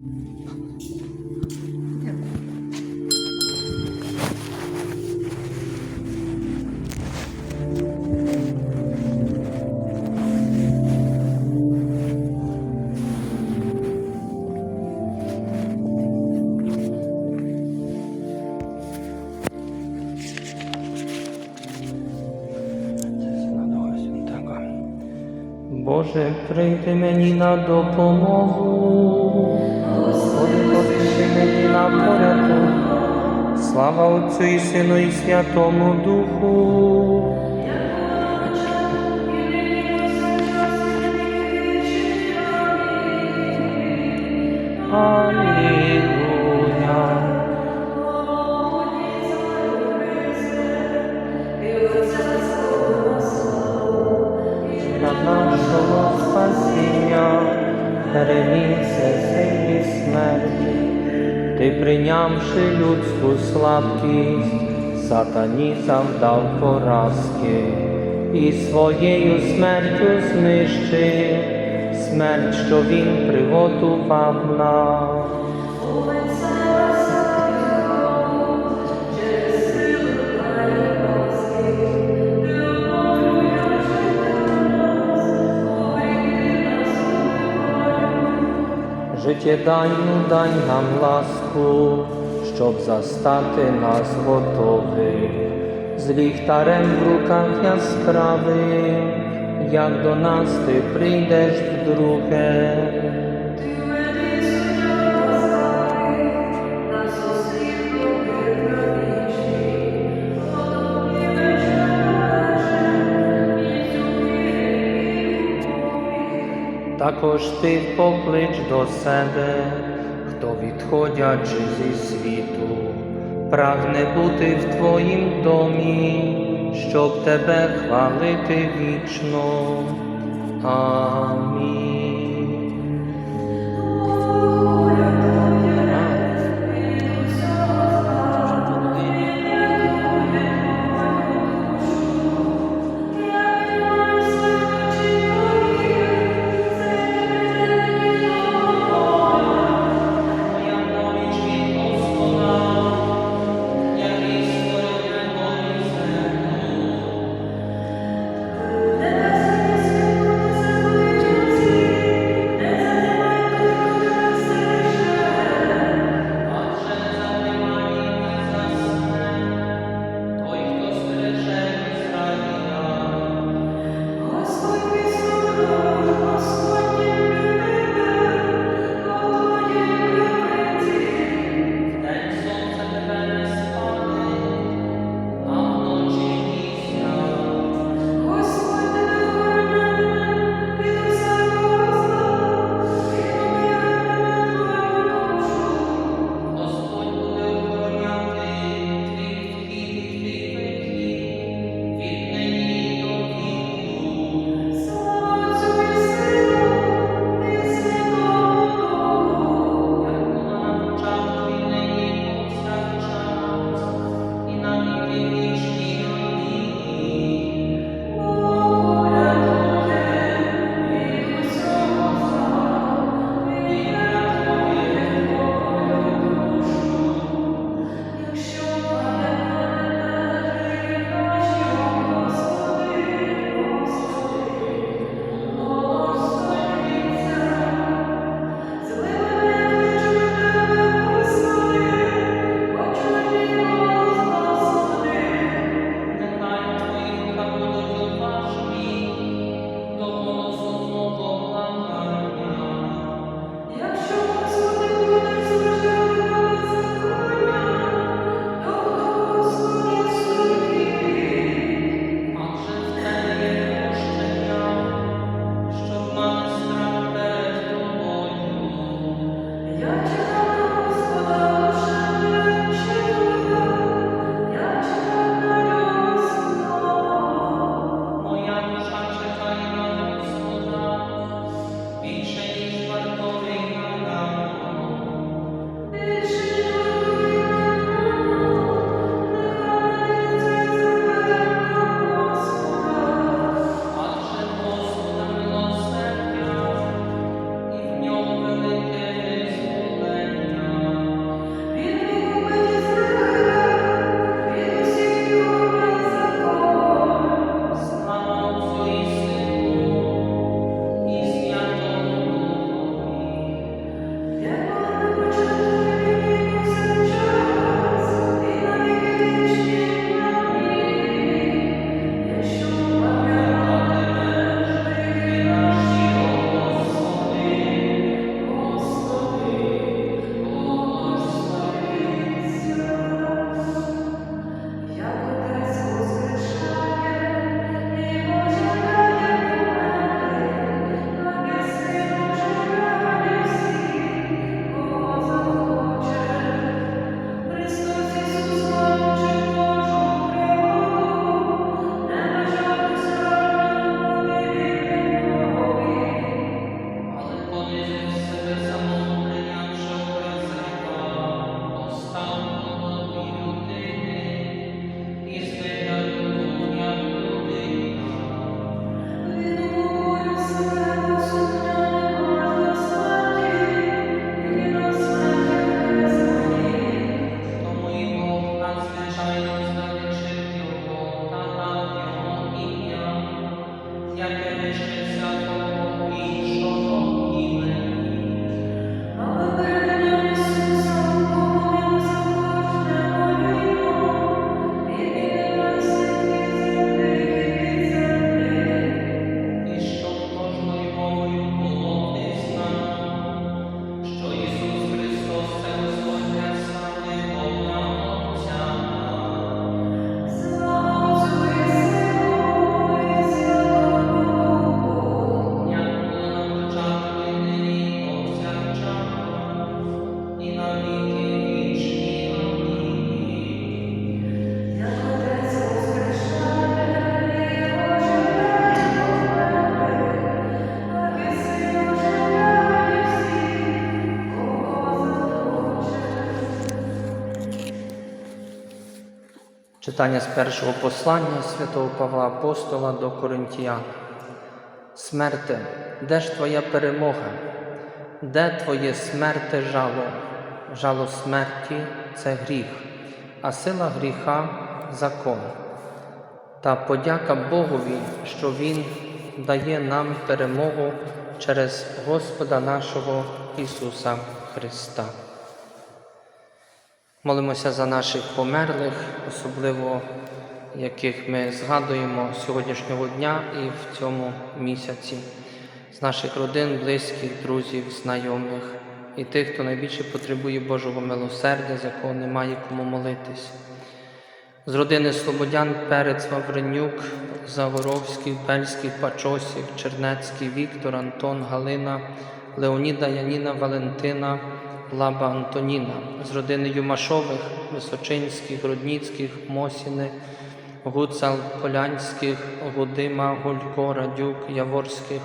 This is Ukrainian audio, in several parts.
Святого Святого. Боже, прийди мені на допомогу, Господи, мені на порятунок. Слава Отцю і Сину і Святому Духу. Прийнявши людську слабкість, сатані завдав поразки. І своєю смертю знищив смерть, що він приготував нам. Життєдайну дай нам ласку, щоб застати нас готових, з ліхтарем в руках яскравим, як до нас ти прийдеш вдруге. Також ти поклич до себе, хто відходячи зі світу, прагне бути в твоїм домі, щоб тебе хвалити вічно. Амінь. Читання з першого послання святого Павла Апостола до Коринтіян. Смерте, де ж твоя перемога? Де твоє смерте жало? Жало смерті це гріх, а сила гріха закон. Та подяка Богові, що Він дає нам перемогу через Господа нашого Ісуса Христа. Молимося за наших померлих, особливо яких ми згадуємо сьогоднішнього дня і в цьому місяці, з наших родин, близьких, друзів, знайомих і тих, хто найбільше потребує Божого милосердя, за кого немає кому молитись. З родини Слободян Перець Вавренюк, Загоровський, Бельський, Пачосів, Чернецький, Віктор, Антон, Галина, Леоніда, Яніна, Валентина, Лаба Антоніна, з родини Юмашових, Височинських, Рудніцьких, Мосіни, Гуцал, Полянських, Гудима, Гулько, Радюк, Яворських,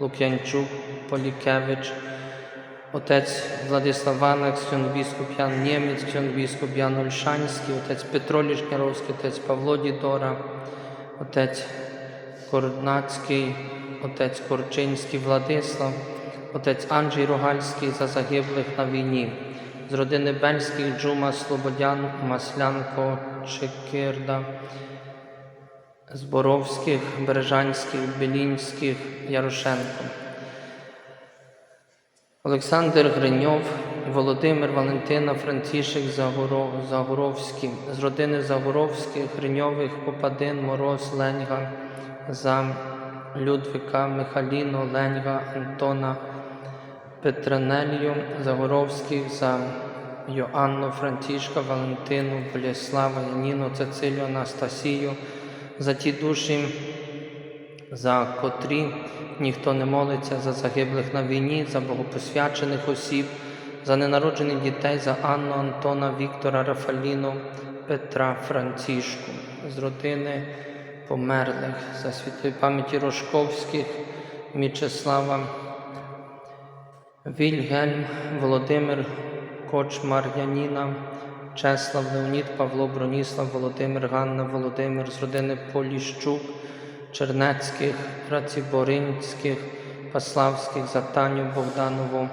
Лук'янчук, Полікевич, Отець Владислав Ванак, біскуп Ян Нємець, біскуп Ян Ольшанський, отець Петро Лішняровський, отець Павло Дідора, отець Корнацький, отець Корчинський Владислав, отець Анджій Рогальський за загиблих на війні, з родини Бельських Джума, Слободян, Маслянко, Чекирда, Зборовських, Бережанських, Белінських, Ярошенко. Олександр Гриньов, Володимир Валентина, Загоро- Загоровський, з родини Загоровських, Гриньових, Попадин, Мороз, Леньга, за Людвика, Михаліно, Леньга, Антона, Петранелію, Загоровських, за Йоанну, Франтішка, Валентину, Боліслава, Яніну, Цецилію, Анастасію, за ті душі, за котрі ніхто не молиться за загиблих на війні, за богопосвячених осіб, за ненароджених дітей, за Анну, Антона, Віктора, Рафаліну, Петра, Францішку, з родини померлих, за світлої пам'яті Рожковських, Мічеслава, Вільгельм, Володимир, Кочмар, Яніна, Чеслав, Леонід, Павло, Броніслав, Володимир, Ганна, Володимир з родини Поліщук, Чернецьких, Раціборинських, Паславських, за Таню Богданову,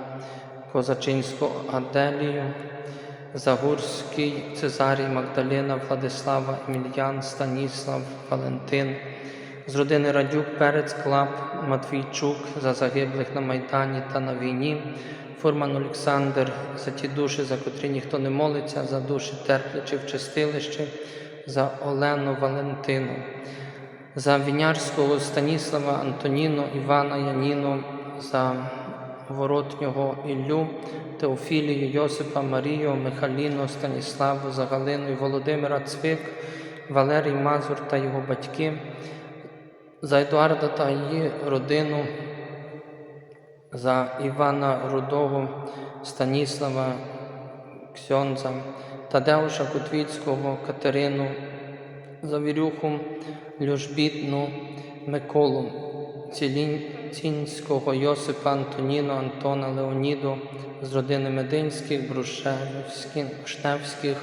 Козачинську Аделію, Загурський, Цезарій, Магдалина, Владислава, Емельян, Станіслав, Валентин, з родини Радюк, Перець, Клап, Матвійчук за загиблих на Майдані та на війні, Фурман Олександр за ті душі, за котрі ніхто не молиться, за душі терплячи в чистилищі, за Олену Валентину, за Вінярського Станіслава, Антоніну, Івана, Яніну, за Воротнього Іллю, Теофілію, Йосипа, Марію, Михаліну, Станіславу, за Галину і Володимира Цвик, Валерій Мазур та його батьки, за Едуарда та її родину, за Івана Рудого, Станіслава, Ксьонза, Тадеуша Кутвіцького, Катерину, за Вірюху, Люжбітну, Миколу, Цілінцінського Йосипа, Антоніну, Антона, Леоніду, з родини Мединських, Брушевських, Шневських,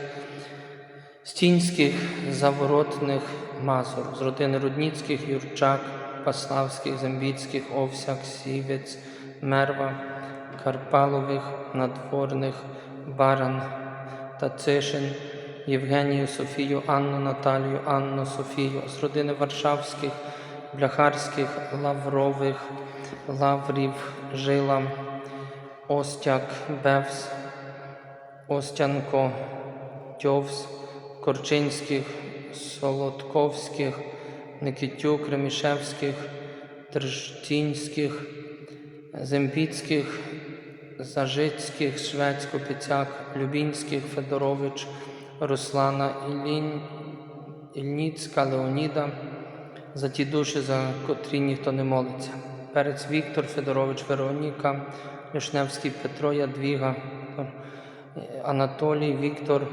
Стінських, Заворотних, Мазур, з родини Рудніцьких, Юрчак, Паславських, Зембіцьких, Овсяк, Сівець, Мерва, Карпалових, Надворних, Баран, Тацишин, Євгенію, Софію, Анну, Наталію, Анну, Софію, з родини Варшавських, Бляхарських, Лаврових, Лаврів, Жила, Остяк, Бевс, Остянко, Тьовс, Корчинських, Солодковських, Никитюк, Ремішевських, Держтінських, Зембіцьких, Зажицьких, Швецько, Піцяк, Любінських, Федорович, Руслана Іллін, Ільніцька, Леоніда, за ті душі, за котрі ніхто не молиться. Перець Віктор, Федорович Вероніка, Вишневський Петро, Ядвіга, Анатолій, Віктор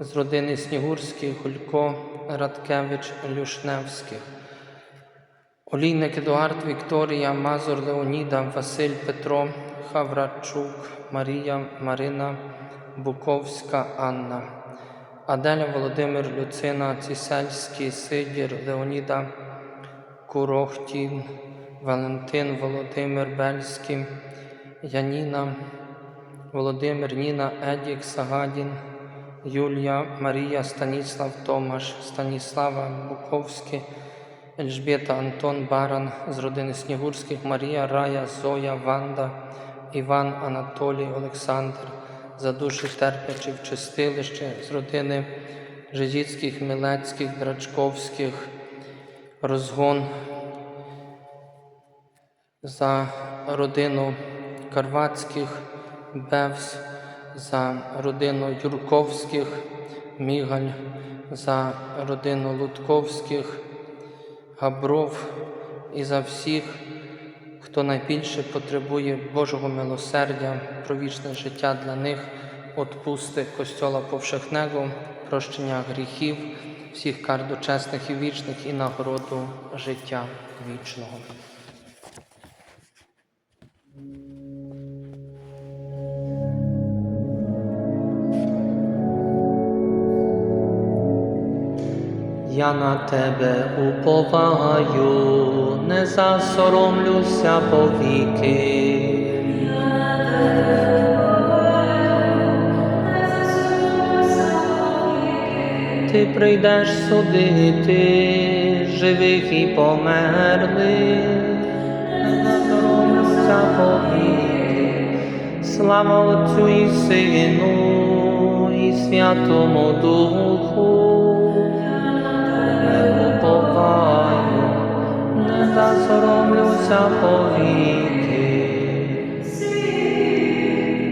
з родини Снігурських, Гулько, Радкевич, Люшневських. Олійник Едуард, Вікторія, Мазур Леоніда, Василь Петро, Хаврачук, Марія, Марина, Буковська, Анна, Аделя Володимир Люцина, Цісельський, Сидір, Леоніда Курохтін, Валентин Володимир Бельський, Яніна, Володимир, Ніна, Едік, Сагадін, Юлія, Марія, Станіслав, Томаш, Станіслава, Буковський, Ельжбєта, Антон, Баран з родини Снігурських, Марія, Рая, Зоя, Ванда, Іван, Анатолій, Олександр, за душі терплячих в чистилище з родини Жизіцьких, Мілецьких, Драчковських, розгон за родину Карватських, Бевс, за родину Юрковських, Мігаль, за родину Лутковських, Габров і за всіх, хто найбільше потребує Божого милосердя, про вічне життя для них, отпусти Костьола повшехнего, прощення гріхів, всіх кар дочесних і вічних і нагороду життя вічного. Я на тебе уповаю, не засоромлюся повіки. Ти прийдеш судити живих і померлих, не засоромлюся повіки. Слава Отцю і Сину і Святому Духу не уповаю, не засоромлюся повіки,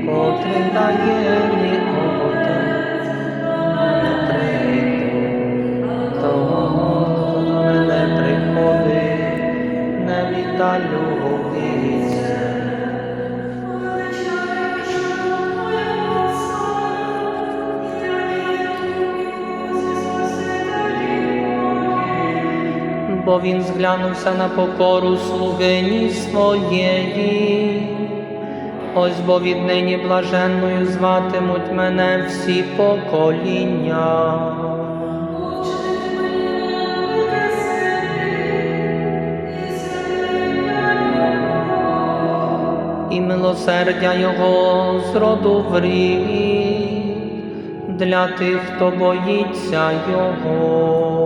котрий дає Отець, не прийду, того, мене приходить, не віддалю віці. Бо він зглянувся на покору слугині своєї. Ось бо віднині блаженною зватимуть мене всі покоління. І милосердя Його з роду в рід для тих, хто боїться Його.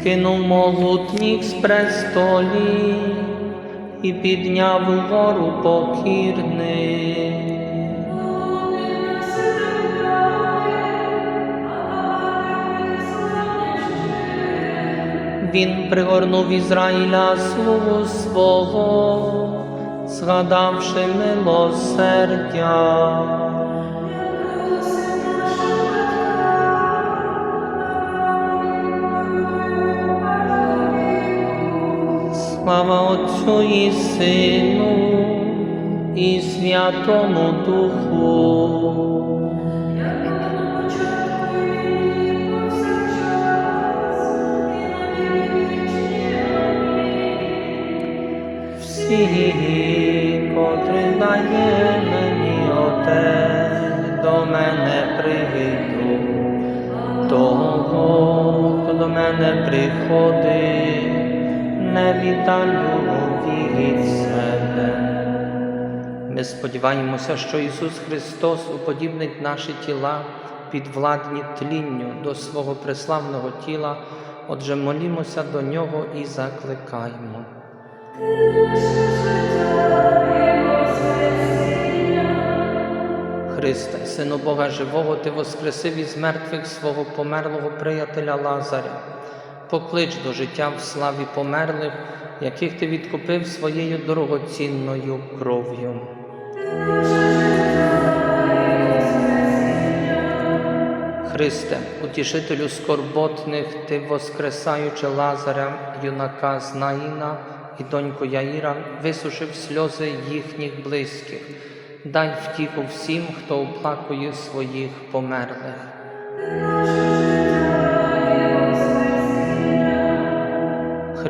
Скинув молутнік з престолі і підняв угору покірний. Він пригорнув Ізраїля слугу свого, згадавши милосердя. Слава Отцю і Сину і Святому Духу. Всі, котрі дає мені Отець, до мене прийду, того, хто до мене приходить, не віддалю від себе. Ми сподіваємося, що Ісус Христос уподібнить наші тіла підвладні тлінню до свого преславного тіла, отже, молімося до Нього і закликаємо. Христе, Сину Бога Живого, Ти воскресив із мертвих свого померлого приятеля Лазаря. Поклич до життя в славі померлих, яких ти відкупив своєю дорогоцінною кров'ю. Христе, утішителю скорботних, ти, воскресаючи Лазаря, юнака з Наїна і доньку Яїра, висушив сльози їхніх близьких. Дай втіху всім, хто оплакує своїх померлих.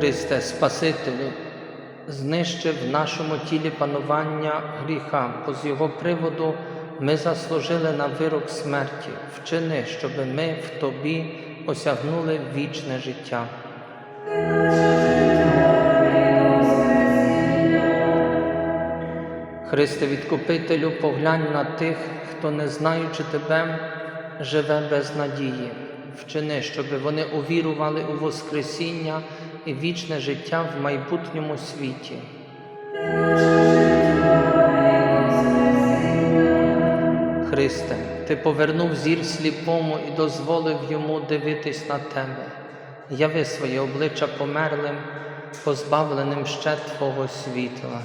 Христе, Спасителю, знищив в нашому тілі панування гріха, бо з його приводу ми заслужили на вирок смерті. Вчини, щоб ми в Тобі осягнули вічне життя. Христе Відкупителю, поглянь на тих, хто, не знаючи Тебе, живе без надії. Вчини, щоб вони увірували у Воскресіння і вічне життя в майбутньому світі. Христе, Ти повернув зір сліпому і дозволив йому дивитись на Тебе. Яви своє обличчя померлим, позбавленим ще Твого світла.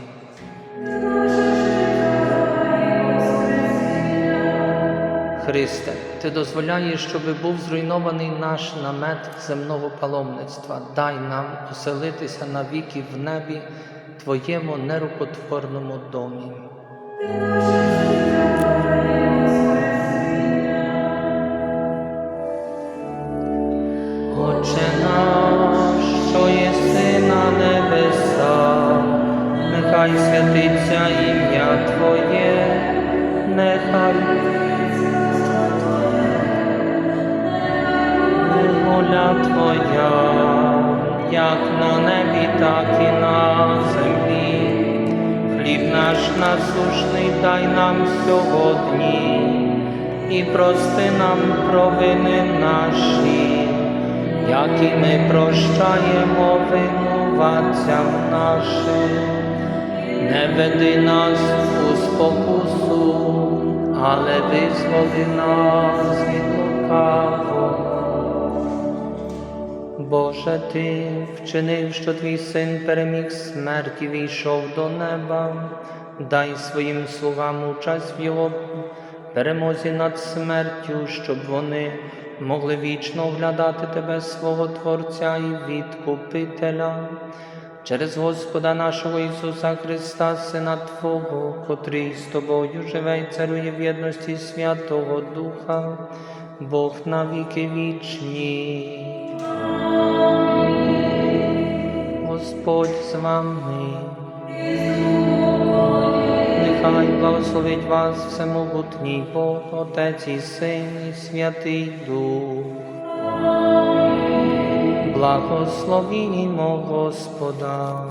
Христе, Ти дозволяєш, щоб був зруйнований наш намет земного паломництва. Дай нам оселитися навіки в небі, Твоєму нерукотворному домі. Отче наш, що єси на небесах, нехай святиться ім'я Твоє, нехай воля Твоя, як на небі, так і на землі. Хліб наш насушний дай нам сьогодні і прости нам провини наші, як і ми прощаємо винуватцям нашим. Не веди нас у спокусу, але визволи нас від лукавого. Боже, Ти вчинив, що твій син переміг смерть і війшов до неба, дай своїм слугам участь в його перемозі над смертю, щоб вони могли вічно оглядати тебе, свого Творця і Відкупителя. Через Господа нашого Ісуса Христа, Сина Твого, котрий з тобою живе і царює в єдності Святого Духа, Бог навіки вічні. Господь з вами. Нехай благословить вас всемогутній Бог, Отець і Син, і Святий Дух. Благословімо Господа.